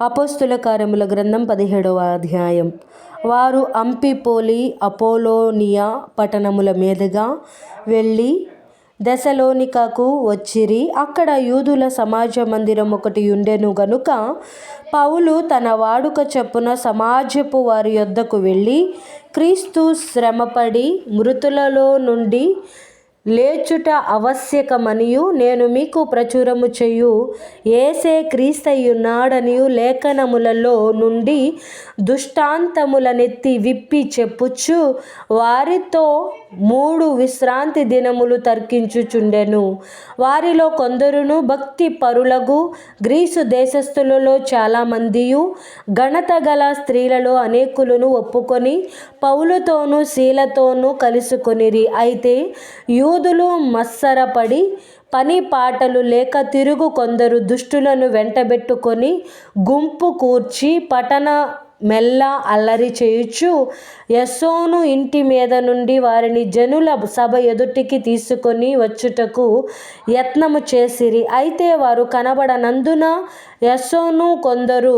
అపోస్తుల కార్యముల గ్రంథం పదిహేడవ అధ్యాయం. వారు అంపిపోలి అపోలోనియా పట్టణముల మీదుగా వెళ్ళి దశలోనికకు వచ్చిరి. అక్కడ యూదుల సమాజ మందిరం ఒకటి ఉండెను గనుక పౌలు తన వాడుక చెప్పున సమాజపు వారి యొద్దకు వెళ్ళి క్రీస్తు శ్రమపడి మృతులలో నుండి లేచుట ఆవశ్యకమనియు నేను మీకు ప్రచురము చేయు ఏసే క్రీస్తయ్యున్నాడనియు లేఖనములలో నుండి దృష్టాంతములనెత్తి విప్పి చెప్పుచు వారితో మూడు విశ్రాంతి దినములు తర్కించుచుండెను. వారిలో కొందరును భక్తి పరులగు గ్రీసు దేశస్థులలో చాలామందియు ఘనత గల స్త్రీలలో అనేకులను ఒప్పుకొని పౌలుతోనూ శీలతోనూ కలుసుకొనిరి. అయితే యూదులు మత్సరపడి పని పాటలు లేక తిరుగు కొందరు దుష్టులను వెంటబెట్టుకొని గుంపు కూర్చి పట్టణ మెల్ల అల్లరి చేయుచు యశోను ఇంటి మీద నుండి వారిని జనుల సభ ఎదుటికి తీసుకొని వచ్చుటకు యత్నము చేసిరి. అయితే వారు కనబడనందున యశోను కొందరు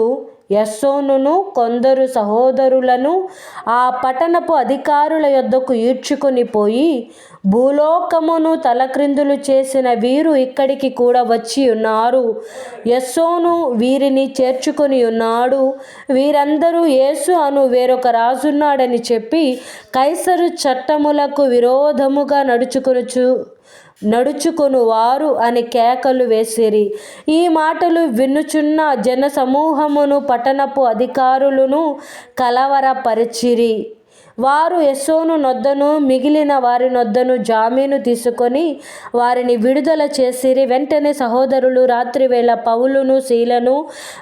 యస్సోనును కొందరు సహోదరులను ఆ పట్టణపు అధికారుల యొద్దకు ఈడ్చుకొని పోయి భూలోకమును తలక్రిందులు చేసిన వీరు ఇక్కడికి కూడా వచ్చి ఉన్నారు. యస్సోను వీరిని చేర్చుకొని ఉన్నాడు. వీరందరూ యేసు అను వేరొక రాజున్నాడని చెప్పి కైసరు చట్టములకు విరోధముగా నడుచుకొనుచు నడుచుకొను వారు అని కేకలు వేసిరి. ఈ మాటలు వినుచున్న జన సమూహమును పట్టణపు అధికారులను కలవరపరిచిరి. వారు యశోను నొద్దను మిగిలిన వారి నొద్దను జామీను తీసుకొని వారిని విడుదల చేసిరి. వెంటనే సహోదరులు రాత్రివేళ పౌలును శీలను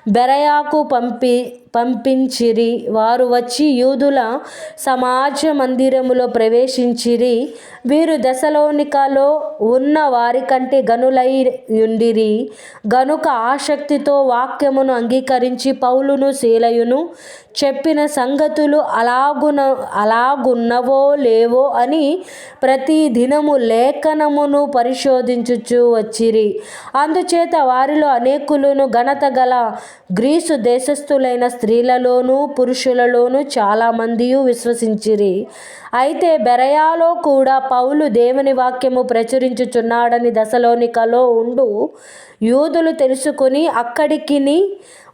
బెరయాకు పంపి పంపించిరి. వారు వచ్చి యూదుల సమాజ మందిరములో ప్రవేశించిరి. వీరు దశలోనికలో ఉన్న వారికంటే గనులై ఉండిరి. గనుక ఆసక్తితో వాక్యమును అంగీకరించి పౌలును శీలయును చెప్పిన సంగతులు అలాగున అలాగున్నవో లేవో అని ప్రతి దినము లేఖనమును పరిశోధించుచు వచ్చిరి. అందుచేత వారిలో అనేకులను ఘనత గల గ్రీసు దేశస్థులైన స్త్రీలలోనూ పురుషులలోనూ చాలామంది విశ్వసించిరి. అయితే బెరయాలో కూడా పౌలు దేవుని వాక్యము ప్రచురించుచున్నాడని దశలోనికలో ఉండు. యూదులు తెలుసుకుని అక్కడికిని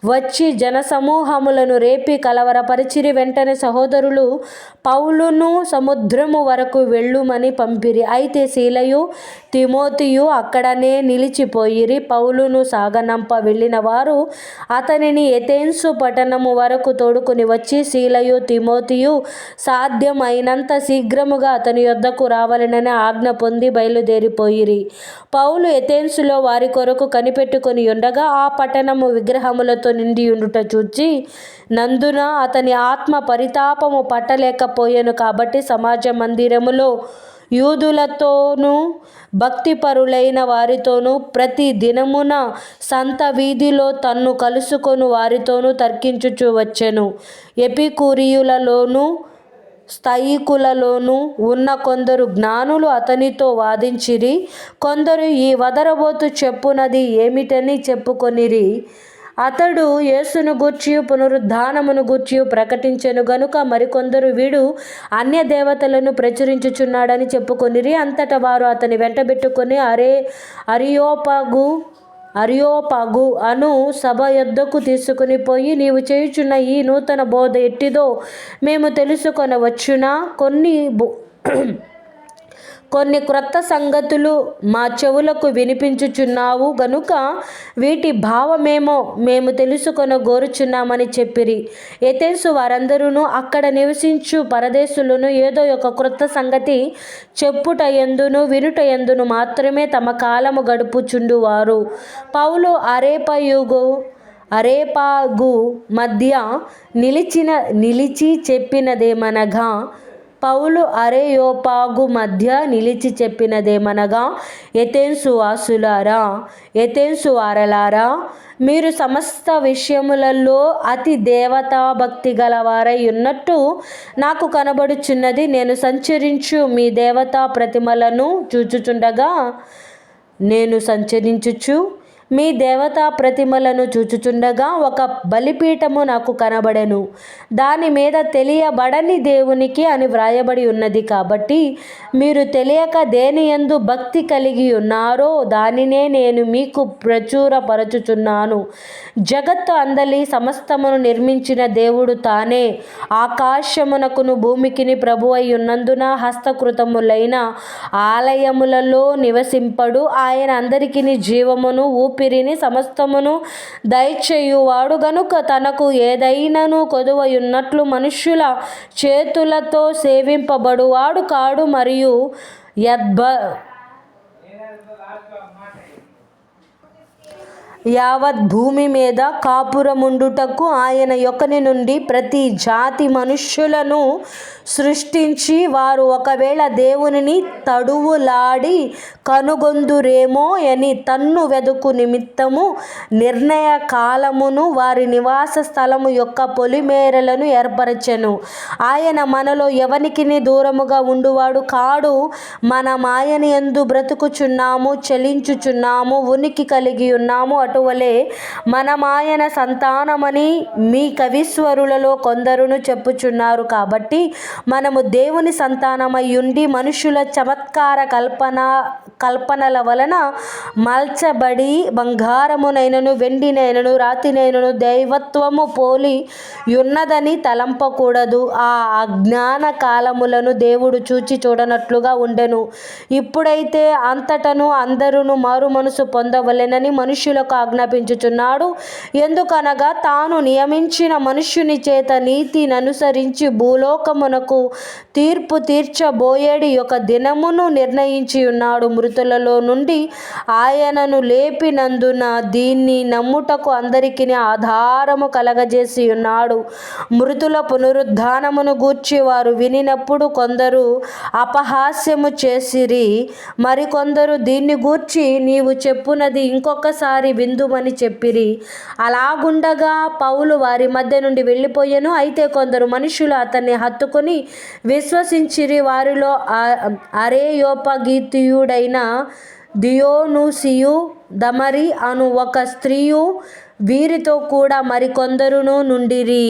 వచ్చి జనసమూహములను రేపి కలవరపరిచిరి వెంటనే సహోదరులు పౌలును సముద్రము వరకు వెళ్ళుమని పంపిరి. అయితే శీలయు తిమోతియు అక్కడనే నిలిచిపోయిరి. పౌలును సాగనంప వెళ్ళిన వారు అతనిని ఎథెన్సు పట్టణము వరకు తోడుకుని వచ్చి శీలయు తిమోతియు సాధ్యమైనంత శీఘ్రముగా అతని యొద్దకు రావాలనని ఆజ్ఞ పొంది బయలుదేరిపోయిరి. పౌలు ఎథెన్సులో వారి కొరకు కనిపెట్టుకొని ఉండగా ఆ పట్టణము విగ్రహములతో నిండి ఉండుట చూచి నందున అతని ఆత్మ పరితాపము పట్టలేకపోయాను కాబట్టి సమాజ మందిరములో యూదులతోనూ భక్తిపరులైన వారితోనూ ప్రతి దినమున సంత వీధిలో తన్ను కలుసుకొని వారితోనూ తర్కించుచు వచ్చెను. ఎపికూరియులలోనూ స్థాయికులలోనూ ఉన్న కొందరు జ్ఞానులు అతనితో వాదించిరి కొందరు ఈ వదరబోతు చెప్పునది ఏమిటని చెప్పుకొనిరి. అతడు యేసును గూర్చి పునరుద్ధానమును గూర్చి ప్రకటించెను గనుక మరికొందరు వీడు అన్య దేవతలను ప్రచురించుచున్నాడని చెప్పుకొనిరి. అంతటా వారు అతని వెంటబెట్టుకొని అరే అరియోపగు అరియోపగు అను సభ యొద్దకు తీసుకుని పోయి నీవు చేయుచున్న ఈ నూతన బోధ ఎట్టిదో మేము తెలుసుకొనవచ్చునా? కొన్ని కొన్ని క్రొత్త సంగతులు మా చెవులకు వినిపించుచున్నావు గనుక వీటి భావమేమో మేము తెలుసుకొన గోరుచున్నామని చెప్పిరి. ఎతెన్సు వారందరూ అక్కడ నివసించు పరదేశులను ఏదో ఒక క్రొత్త సంగతి చెప్పుట ఎందును వినుట ఎందును మాత్రమే తమ కాలము గడుపుచుండువారు. పౌలు అరేపయుగు అరేపాగు మధ్య నిలిచిన నిలిచి చెప్పినదేమనగా పౌలు అరేయోపాగు మధ్య నిలిచి చెప్పినదేమనగా ఎథెన్సు వాసులారా ఎథెన్సు వారలారా మీరు సమస్త విషయములలో అతి దేవతాభక్తి గలవారై ఉన్నట్టు నాకు కనబడుచున్నది. నేను సంచరించు మీ దేవతా ప్రతిమలను చూచుచుండగా నేను సంచరించుచు మీ దేవతా ప్రతిమలను చూచుచుండగా ఒక బలిపీఠము నాకు కనబడెను. దాని మీద తెలియబడని దేవునికి అని వ్రాయబడి ఉన్నది కాబట్టి మీరు తెలియక దేని ఎందు భక్తి కలిగి ఉన్నారో దానినే నేను మీకు ప్రచురపరచుచున్నాను. జగత్తు అందలి సమస్తమును నిర్మించిన దేవుడు తానే. ఆకాశమునకును భూమికిని ప్రభువై ఉన్నందున హస్తకృతములైన ఆలయములలో నివసింపడు. ఆయన అందరికీ జీవమును ఊపిరిని సమస్తమును దయచేయువాడు గనుక తనకు ఏదైనను కొదువయున్నట్లు మనుష్యుల చేతులతో సేవింపబడువాడు కాడు మరియు యద్భ యావత్ భూమి మీద కాపురముండుటకు ఆయన యొక్కని నుండి ప్రతి జాతి మనుష్యులను సృష్టించి వారు ఒకవేళ దేవునిని తడువులాడి కనుగొందురేమో అని తన్ను వెదుకు నిమిత్తము నిర్ణయ కాలమును వారి నివాస స్థలము యొక్క పొలిమేరలను ఏర్పరచెను. ఆయన మనలో ఎవనికిని దూరముగా ఉండువాడు? కాడు మనం ఆయన ఎందు బ్రతుకుచున్నాము చలించుచున్నాము ఉనికి కలిగి ఉన్నాము. అటువలే మనమాయన సంతానమని మీ కవీశ్వరులలో కొందరును చెప్పుచున్నారు. కాబట్టి మనము దేవుని సంతానమై ఉండి మనుషుల చమత్కార కల్పన కల్పనల వలన మల్చబడి బంగారమునైనను వెండినైనను రాతినైనను దైవత్వము పోలి ఉన్నదని తలంపకూడదు. ఆ అజ్ఞాన కాలములను దేవుడు చూచి చూడనట్లుగా ఉండెను. ఇప్పుడైతే అంతటను అందరును మారు మనసు పొందవలెనని మనుష్యులకు ఆజ్ఞాపించుచున్నాడు. ఎందుకనగా తాను నియమించిన మనుష్యుని చేత నీతిని అనుసరించి భూలోకమునకు తీర్పు తీర్చబోయేడి యొక్క దినమును నిర్ణయించి ఉన్నాడు. మృతులలో నుండి ఆయనను లేపినందున దీన్ని నమ్ముటకు అందరికీ ఆధారము కలగజేసి ఉన్నాడు. మృతుల పునరుద్ధానమును గూర్చి వారు వినినప్పుడు కొందరు అపహాస్యము చేసిరి. మరికొందరు దీన్ని గూర్చి నీవు చెప్పునది ఇంకొక ఇంకొకసారి విందుమని చెప్పిరి. అలాగుండగా పౌలు వారి మధ్య నుండి వెళ్ళిపోయాను. అయితే కొందరు మనుషులు అతన్ని హత్తుకొని విశ్వసించిరి. వారిలో అరేయోపగీతీయుడైన దియోనుసియు దమరి అను ఒక స్త్రీయు వీరితో కూడా మరికొందరును నుండిరి.